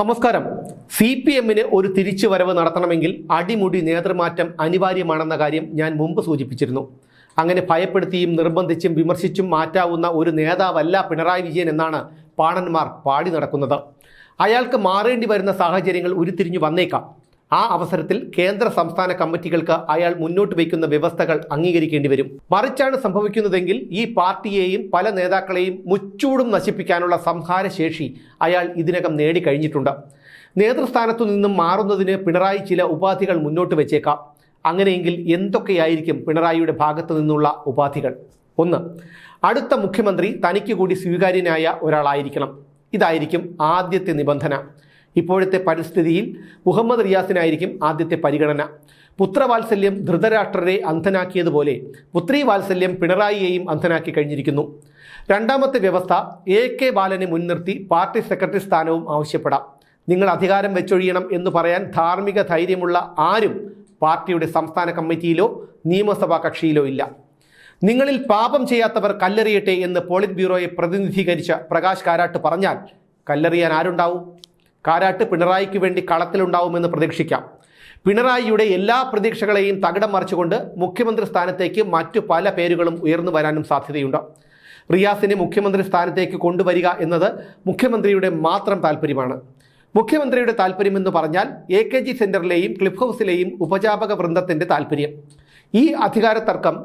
നമസ്കാരം. C P എമ്മിന് ഒരു തിരിച്ചുവരവ് നടത്തണമെങ്കിൽ അടിമുടി നേതൃമാറ്റം അനിവാര്യമാണെന്ന കാര്യം ഞാൻ മുമ്പ് സൂചിപ്പിച്ചിരുന്നു. അങ്ങനെ ഭയപ്പെടുത്തിയും നിർബന്ധിച്ചും വിമർശിച്ചും മാറ്റാവുന്ന ഒരു നേതാവല്ല പിണറായി വിജയൻ എന്നാണ് പാണന്മാർ പാടി നടക്കുന്നത്. അയാൾക്ക് മാറേണ്ടി വരുന്ന സാഹചര്യങ്ങൾ ഉരുത്തിരിഞ്ഞു വന്നേക്കാം. ആ അവസരത്തിൽ കേന്ദ്ര സംസ്ഥാന കമ്മിറ്റികൾക്ക് അയാൾ മുന്നോട്ട് വയ്ക്കുന്ന വ്യവസ്ഥകൾ അംഗീകരിക്കേണ്ടി വരും. മറിച്ചാണ് സംഭവിക്കുന്നതെങ്കിൽ ഈ പാർട്ടിയെയും പല നേതാക്കളെയും മുച്ചൂടും നശിപ്പിക്കാനുള്ള സംഹാരശേഷി അയാൾ ഇതിനകം നേടിക്കഴിഞ്ഞിട്ടുണ്ട്. നേതൃസ്ഥാനത്തു നിന്നും മാറുന്നതിന് പിണറായി ചില ഉപാധികൾ മുന്നോട്ട് വെച്ചേക്കാം. അങ്ങനെയെങ്കിൽ എന്തൊക്കെയായിരിക്കും പിണറായിയുടെ ഭാഗത്തു നിന്നുള്ള ഉപാധികൾ? ഒന്ന് അടുത്ത മുഖ്യമന്ത്രി തനിക്ക് കൂടി സ്വീകാര്യനായ ഒരാളായിരിക്കണം. ഇതായിരിക്കും ആദ്യത്തെ നിബന്ധന. ഇപ്പോഴത്തെ പരിസ്ഥിതിയിൽ മുഹമ്മദ് റിയാസിനായിരിക്കും ആദ്യത്തെ പരിഗണന. പുത്രവാത്സല്യം ധൃതരാഷ്ട്രരെ അന്ധനാക്കിയതുപോലെ പുത്രി വാത്സല്യം പിണറായിയെയും അന്ധനാക്കി കഴിഞ്ഞിരിക്കുന്നു. രണ്ടാമത്തെ വ്യവസ്ഥ എ കെ ബാലനെ മുൻനിർത്തി പാർട്ടി സെക്രട്ടറി സ്ഥാനവും ആവശ്യപ്പെടാം. നിങ്ങൾ അധികാരം വെച്ചൊഴിയണം എന്ന് പറയാൻ ധാർമ്മിക ധൈര്യമുള്ള ആരും പാർട്ടിയുടെ സംസ്ഥാന കമ്മിറ്റിയിലോ നിയമസഭാ കക്ഷിയിലോ ഇല്ല. നിങ്ങളിൽ പാപം ചെയ്യാത്തവർ കല്ലെറിയട്ടെ എന്ന് പോളിറ്റ് ബ്യൂറോയെ പ്രതിനിധീകരിച്ച പ്രകാശ് കാരാട്ട് പറഞ്ഞാൽ കല്ലെറിയാൻ ആരുണ്ടാവും? കാരാട്ട് പിണറായിക്ക് വേണ്ടി കളത്തിലുണ്ടാവുമെന്ന് പ്രതീക്ഷിക്കാം. പിണറായിയുടെ എല്ലാ പ്രതീക്ഷകളെയും തകിടം മറിച്ചുകൊണ്ട് മുഖ്യമന്ത്രി സ്ഥാനത്തേക്ക് മറ്റു പല പേരുകളും ഉയർന്നു വരാനും സാധ്യതയുണ്ട്. റിയാസിനെ മുഖ്യമന്ത്രി സ്ഥാനത്തേക്ക് കൊണ്ടുവരിക എന്നത് മുഖ്യമന്ത്രിയുടെ മാത്രം താല്പര്യമാണ് മുഖ്യമന്ത്രിയുടെ താല്പര്യമെന്ന് പറഞ്ഞാൽ എ കെ ജി സെന്ററിലെയും ക്ലിഫ് ഹൗസിലെയും ഉപജാപക വൃന്ദത്തിന്റെ താല്പര്യം ഈ അധികാര തർക്കം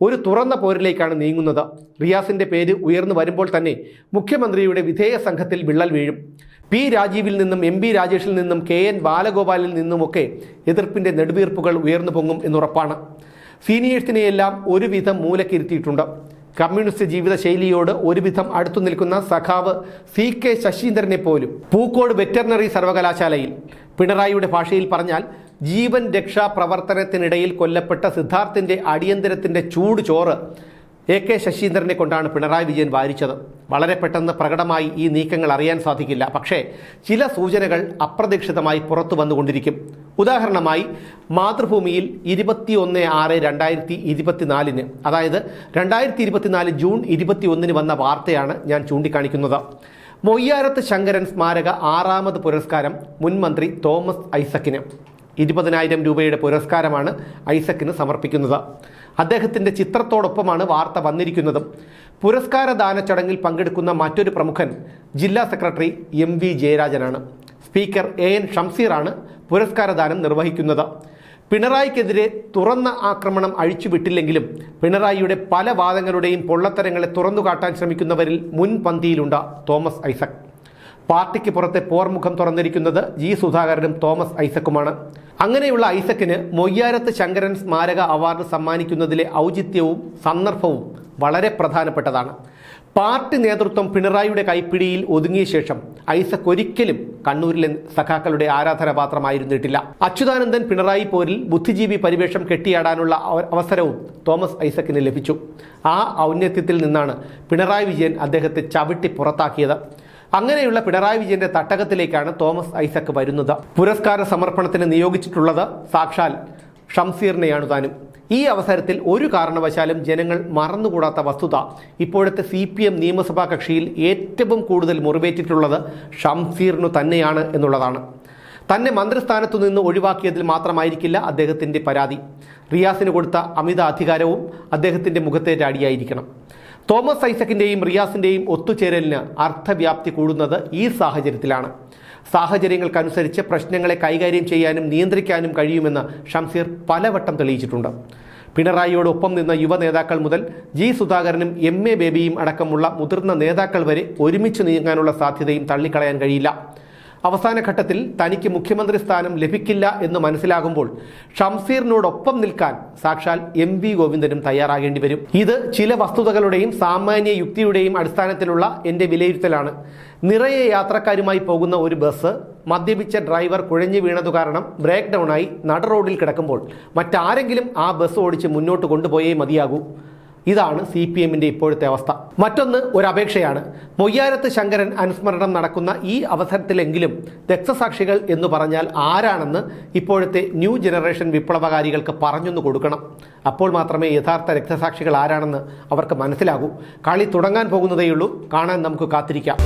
ഒരു തുറന്ന പോരിലേക്കാണ് നീങ്ങുന്നത്. റിയാസിന്റെ പേര് ഉയർന്നു വരുമ്പോൾ തന്നെ മുഖ്യമന്ത്രിയുടെ വിധേയ സംഘത്തിൽ വിള്ളൽ വീഴും. പി രാജീവിൽ നിന്നും എം പി രാജേഷിൽ നിന്നും കെ എൻ ബാലഗോപാലിൽ നിന്നുമൊക്കെ എതിർപ്പിന്റെ നെടുവീർപ്പുകൾ ഉയർന്നു പൊങ്ങും എന്നുറപ്പാണ്. സീനിയേഴ്സിനെയെല്ലാം ഒരുവിധം മൂലക്കിരുത്തിയിട്ടുണ്ട്. കമ്മ്യൂണിസ്റ്റ് ജീവിതശൈലിയോട് ഒരുവിധം അടുത്തു നിൽക്കുന്ന സഖാവ് സി കെ ശശീന്ദ്രനെ പോലും. പൂക്കോട് വെറ്ററിനറി സർവകലാശാലയിൽ. പിണറായിയുടെ ഭാഷയിൽ പറഞ്ഞാൽ ജീവൻ രക്ഷാ പ്രവർത്തനത്തിനിടയിൽ കൊല്ലപ്പെട്ട സിദ്ധാർത്ഥിന്റെ അടിയന്തരത്തിന്റെ ചൂട് ചോറ് എ കെ ശശീന്ദ്രനെ കൊണ്ടാണ് പിണറായി വിജയൻ വാരിച്ചത്. വളരെ പെട്ടെന്ന് പ്രകടമായി ഈ നീക്കങ്ങൾ അറിയാൻ സാധിക്കില്ല. പക്ഷേ ചില സൂചനകൾ അപ്രതീക്ഷിതമായി പുറത്തു വന്നുകൊണ്ടിരിക്കും. ഉദാഹരണമായി മാതൃഭൂമിയിൽ ഇരുപത്തിയൊന്ന് ആറ് രണ്ടായിരത്തി ഇരുപത്തിനാലിന് അതായത് രണ്ടായിരത്തി ഇരുപത്തിനാല് ജൂൺ ഇരുപത്തിയൊന്നിന് വന്ന വാർത്തയാണ് ഞാൻ ചൂണ്ടിക്കാണിക്കുന്നത്. മൊയ്യാരത്ത് ശങ്കരൻ സ്മാരക ആറാമത് പുരസ്കാരം മുൻ മന്ത്രി തോമസ് ഐസക്കിന്. ഇരുപതിനായിരം രൂപയുടെ പുരസ്കാരമാണ് ഐസക്കിന് സമർപ്പിക്കുന്നത്. അദ്ദേഹത്തിന്റെ ചിത്രത്തോടൊപ്പമാണ് വാർത്ത വന്നിരിക്കുന്നതും. പുരസ്കാര ദാന ചടങ്ങിൽ പങ്കെടുക്കുന്ന മറ്റൊരു പ്രമുഖൻ ജില്ലാ സെക്രട്ടറി എം വി ജയരാജനാണ്. സ്പീക്കർ എ എൻ ഷംസീറാണ് പുരസ്കാരദാനം നിർവഹിക്കുന്നത്. പിണറായിക്കെതിരെ തുറന്ന ആക്രമണം അഴിച്ചുവിട്ടില്ലെങ്കിലും പിണറായിയുടെ പല വാദങ്ങളുടെയും പൊള്ളത്തരങ്ങളെ തുറന്നുകാട്ടാൻ ശ്രമിക്കുന്നവരിൽ മുൻപന്തിയിലുണ്ട് തോമസ് ഐസക്. പാർട്ടിക്ക് പുറത്തെ പോർമുഖം തുറന്നിരിക്കുന്നത് ജി സുധാകരനും തോമസ് ഐസക്കുമാണ്. അങ്ങനെയുള്ള ഐസക്കിന് മൊയ്യാരത്ത് ശങ്കരൻ സ്മാരക അവാർഡ് സമ്മാനിക്കുന്നതിലെ ഔചിത്യവും സന്ദർഭവും വളരെ പ്രധാനപ്പെട്ടതാണ്. പാർട്ടി നേതൃത്വം പിണറായിയുടെ കൈപ്പിടിയിൽ ഒതുങ്ങിയ ശേഷം ഐസക് ഒരിക്കലും കണ്ണൂരിലെ സഖാക്കളുടെ ആരാധനാപാത്രമായിരുന്നിട്ടില്ല. അച്യുതാനന്ദൻ പിണറായി പോരിൽ ബുദ്ധിജീവി പരിവേഷം കെട്ടിയാടാനുള്ള അവസരവും തോമസ് ഐസക്കിന് ലഭിച്ചു. ആ ഔന്നത്യത്തിൽ നിന്നാണ് പിണറായി വിജയൻ അദ്ദേഹത്തെ ചവിട്ടി പുറത്താക്കിയത്. അങ്ങനെയുള്ള പിണറായി വിജയന്റെ തട്ടകത്തിലേക്കാണ് തോമസ് ഐസക് വരുന്നത്. പുരസ്കാര സമർപ്പണത്തിന് നിയോഗിച്ചിട്ടുള്ളത് സാക്ഷാൽ ഷംസീറിനെയാണ് താനും. ഈ അവസരത്തിൽ ഒരു കാരണവശാലും ജനങ്ങൾ മറന്നുകൂടാത്ത വസ്തുത. ഇപ്പോഴത്തെ സി പി എം നിയമസഭാ കക്ഷിയിൽ ഏറ്റവും കൂടുതൽ മുറിവേറ്റിട്ടുള്ളത് ഷംസീറിനു തന്നെയാണ് എന്നുള്ളതാണ്. തന്നെ മന്ത്രിസ്ഥാനത്തു നിന്ന് ഒഴിവാക്കിയതിൽ മാത്രമായിരിക്കില്ല അദ്ദേഹത്തിന്റെ പരാതി. റിയാസിന് കൊടുത്ത അമിത അധികാരവും അദ്ദേഹത്തിന്റെ മുഖത്തെ അടിയായിരിക്കണം തോമസ് ഐസക്കിന്റെയും റിയാസിന്റെയും ഒത്തുചേരലിന് അർത്ഥവ്യാപ്തി കൂടുന്നത് ഈ സാഹചര്യത്തിലാണ്. സാഹചര്യങ്ങൾക്കനുസരിച്ച് പ്രശ്നങ്ങളെ കൈകാര്യം ചെയ്യാനും നിയന്ത്രിക്കാനും കഴിയുമെന്ന് ഷംസീർ പലവട്ടം തെളിയിച്ചിട്ടുണ്ട്. പിണറായിയോടൊപ്പം നിന്ന യുവ നേതാക്കൾ മുതൽ ജി സുധാകരനും എം എ ബേബിയും അടക്കമുള്ള മുതിർന്ന നേതാക്കൾ വരെ ഒരുമിച്ച് നീങ്ങാനുള്ള സാധ്യതയും തള്ളിക്കളയാൻ കഴിയില്ല. അവസാന ഘട്ടത്തിൽ തനിക്ക് മുഖ്യമന്ത്രി സ്ഥാനം ലഭിക്കില്ല എന്ന് മനസ്സിലാകുമ്പോൾ ഷംസീറിനോടൊപ്പം നിൽക്കാൻ സാക്ഷാൽ എം വി ഗോവിന്ദനും തയ്യാറാകേണ്ടി വരും. ഇത് ചില വസ്തുതകളുടെയും സാമാന്യ യുക്തിയുടെയും അടിസ്ഥാനത്തിലുള്ള എന്റെ വിലയിരുത്തലാണ്. നിറയെ യാത്രക്കാരുമായി പോകുന്ന ഒരു ബസ് മദ്യപിച്ച ഡ്രൈവർ കുഴഞ്ഞു വീണതു കാരണം ബ്രേക്ക് ഡൗണായി നട റോഡിൽ കിടക്കുമ്പോൾ മറ്റാരെങ്കിലും ആ ബസ് ഓടിച്ച് മുന്നോട്ട് കൊണ്ടുപോയേ മതിയാകൂ. ഇതാണ് സി പി എമ്മിന്റെ ഇപ്പോഴത്തെ അവസ്ഥ. മറ്റൊന്ന് ഒരു അപേക്ഷയാണ്. മൊയ്യാരത്ത് ശങ്കരൻ അനുസ്മരണം നടക്കുന്ന ഈ അവസരത്തിലെങ്കിലും രക്തസാക്ഷികൾ എന്ന് പറഞ്ഞാൽ ആരാണെന്ന് ഇപ്പോഴത്തെ ന്യൂ ജനറേഷൻ വിപ്ലവകാരികൾക്ക് പറഞ്ഞൊന്നു കൊടുക്കണം. അപ്പോൾ മാത്രമേ യഥാർത്ഥ രക്തസാക്ഷികൾ ആരാണെന്ന് അവർക്ക് മനസ്സിലാകൂ. കളി തുടങ്ങാൻ പോകുന്നതേയുള്ളൂ. കാണാൻ നമുക്ക് കാത്തിരിക്കാം.